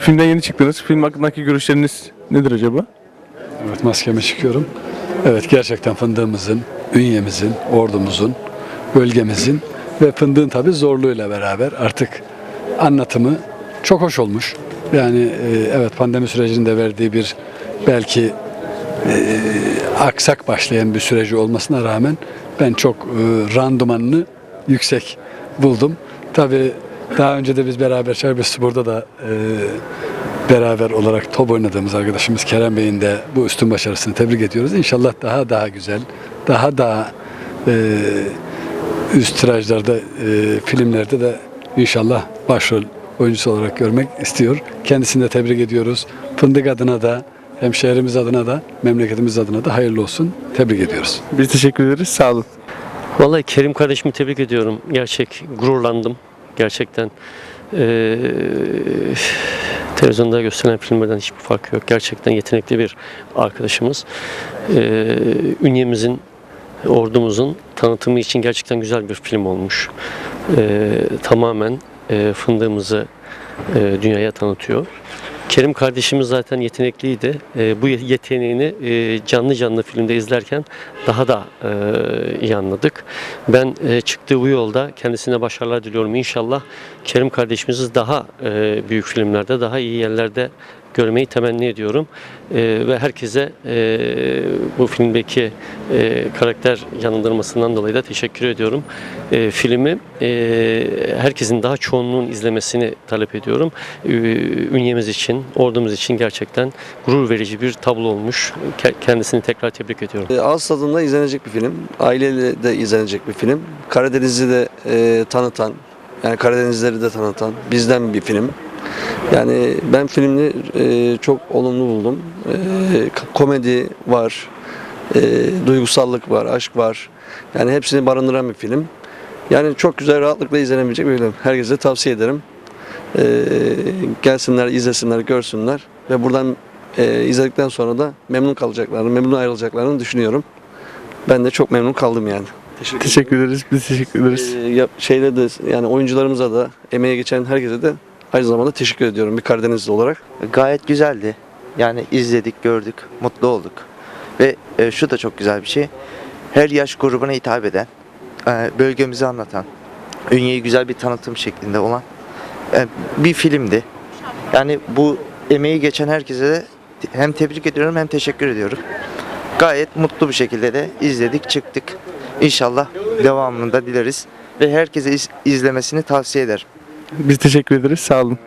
Filmden yeni çıktınız. Film hakkındaki görüşleriniz nedir acaba? Evet maskeme çıkıyorum. Evet gerçekten fındığımızın, ünyemizin, ordumuzun, bölgemizin ve fındığın tabii zorluğuyla beraber artık anlatımı çok hoş olmuş. Yani e, evet pandemi sürecinde verdiği bir belki e, aksak başlayan bir süreci olmasına rağmen ben çok e, randımanını yüksek buldum. Tabii daha önce de biz beraber Serbest Spor'da da e, beraber olarak top oynadığımız arkadaşımız Kerem Bey'in de bu üstün başarısını tebrik ediyoruz. İnşallah daha daha güzel, daha daha e, üst tirajlarda, e, filmlerde de inşallah başrol oyuncusu olarak görmek istiyor. Kendisini de tebrik ediyoruz. Fındık adına da, hem şehrimiz adına da, memleketimiz adına da hayırlı olsun. Tebrik ediyoruz. Biz teşekkür ederiz. Sağ olun. Vallahi Kerim kardeşimi tebrik ediyorum. Gerçek gururlandım. Gerçekten eee, televizyonda gösterilen filmlerden hiçbir farkı yok. Gerçekten yetenekli bir arkadaşımız. Eee ünyemizin, ordumuzun tanıtımı için gerçekten güzel bir film olmuş. Eee, tamamen eee, fındığımızı eee, dünyaya tanıtıyor. Kerim kardeşimiz zaten yetenekliydi. Ee, bu yeteneğini e, canlı canlı filmde izlerken daha da e, iyi anladık. Ben e, çıktığı bu yolda kendisine başarılar diliyorum. İnşallah Kerim kardeşimizi daha e, büyük filmlerde, daha iyi yerlerde görmeyi temenni ediyorum. E, ve herkese e, bu filmdeki e, karakter yanındırmasından dolayı da teşekkür ediyorum. E, filmi e, herkesin daha çoğunluğun izlemesini talep ediyorum. E, ünyemiz için, ordumuz için gerçekten gurur verici bir tablo olmuş. Ke- Kendisini tekrar tebrik ediyorum. E, Ağız tadında izlenecek bir film. Aileyle de izlenecek bir film. Karadeniz'i de e, tanıtan, yani Karadenizleri de tanıtan bizden bir film. Yani ben filmi e, çok olumlu buldum. E, komedi var, e, duygusallık var, aşk var. Yani hepsini barındıran bir film. Yani çok güzel, rahatlıkla izlenebilecek bir film. Herkese tavsiye ederim. E, gelsinler, izlesinler, görsünler ve buradan e, izledikten sonra da memnun kalacaklarını, memnun ayrılacaklarını düşünüyorum. Ben de çok memnun kaldım yani. Teşekkür, Teşekkür ederiz. Biz teşekkür ederiz. Ee, ya- şeyle de yani oyuncularımıza da emeğe geçen herkese de aynı zamanda teşekkür ediyorum bir Karadenizli olarak. Gayet güzeldi. Yani izledik, gördük, mutlu olduk. Ve e, şu da çok güzel bir şey. Her yaş grubuna hitap eden, e, bölgemizi anlatan, Ünye'yi güzel bir tanıtım şeklinde olan e, bir filmdi. Yani bu emeği geçen herkese de hem tebrik ediyorum hem teşekkür ediyorum. Gayet mutlu bir şekilde de izledik, çıktık. İnşallah devamını da dileriz ve herkese iz- izlemesini tavsiye ederim. Biz teşekkür ederiz. Sağ olun.